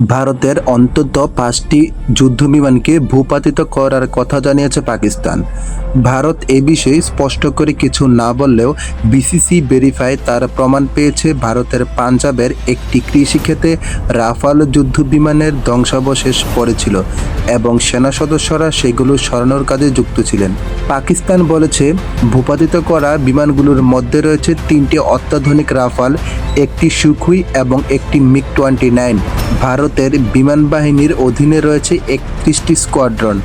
ভারতের অন্তত পাঁচটি যুদ্ধবিমানকে ভূপাতিত করার কথা জানিয়েছে পাকিস্তান। ভারত এ বিষয়ে স্পষ্ট করে কিছু না বললেও বিসিসি ভেরিফাই তার প্রমাণ পেয়েছে। ভারতের পাঞ্জাবের একটি কৃষিক্ষেত্রে রাফাল যুদ্ধবিমানের ধ্বংসাবশেষ পড়েছিল এবং সেনা সদস্যরা সেগুলো সরানোর কাজে যুক্ত ছিলেন। পাকিস্তান বলেছে, ভূপাতিত করা বিমানগুলোর মধ্যে রয়েছে তিনটি অত্যাধুনিক রাফাল, একটি সুখুই এবং একটি মিগ টোয়েন্টি নাইন। ভারতের বিমান বাহিনীর অধীনে রয়েছে একত্রিশটি স্কোয়াড্রন,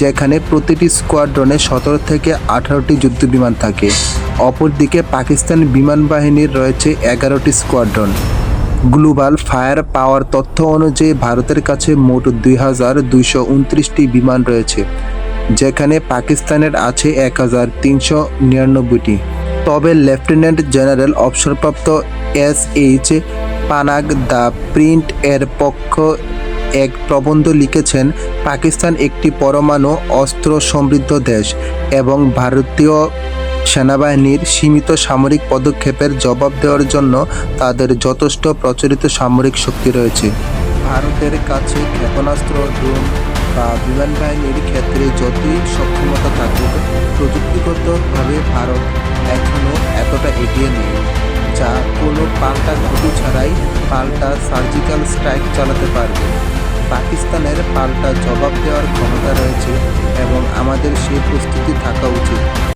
যেখানে প্রতিটি স্কোয়াড্রনে সতেরো থেকে আঠারোটি যুদ্ধবিমান থাকে। অপরদিকে পাকিস্তান বিমান বাহিনীর রয়েছে এগারোটি স্কোয়াড্রন। গ্লোবাল ফায়ার পাওয়ার তথ্য অনুযায়ী ভারতের কাছে মোট দুই হাজার দুইশো উনত্রিশটি বিমান রয়েছে, যেখানে পাকিস্তানের আছে এক হাজার তিনশো নিরানব্বইটি। তবে লেফটেন্যান্ট জেনারেল অবসরপ্রাপ্ত S H Panag the Print এর পক্ষ এক প্রবন্ধ লিখেছেন, পাকিস্তান একটি পরমাণু অস্ত্র সমৃদ্ধ দেশ এবং ভারতীয় সেনাবাহিনীর সীমিত সামরিক পদক্ষেপের জবাব দেওয়ার জন্য তাদের যথেষ্ট প্রচলিত সামরিক শক্তি রয়েছে। ভারতের কাছে ক্ষেপণাস্ত্র, ড্রোন বা বিমান বাহিনীর ক্ষেত্রে যতই সক্ষমতা থাকুক, প্রযুক্তিগতভাবে ভারত এখনও এতটা এগিয়ে নেই। যা কোনো পাল্টা ঘুটি ছাড়াই পাল্টা সার্জিক্যাল স্ট্রাইক চালাতে পারবে। পাকিস্তানের পাল্টা জবাব দেওয়ার ক্ষমতা রয়েছে এবং আমাদের সেই প্রস্তুতি থাকা উচিত।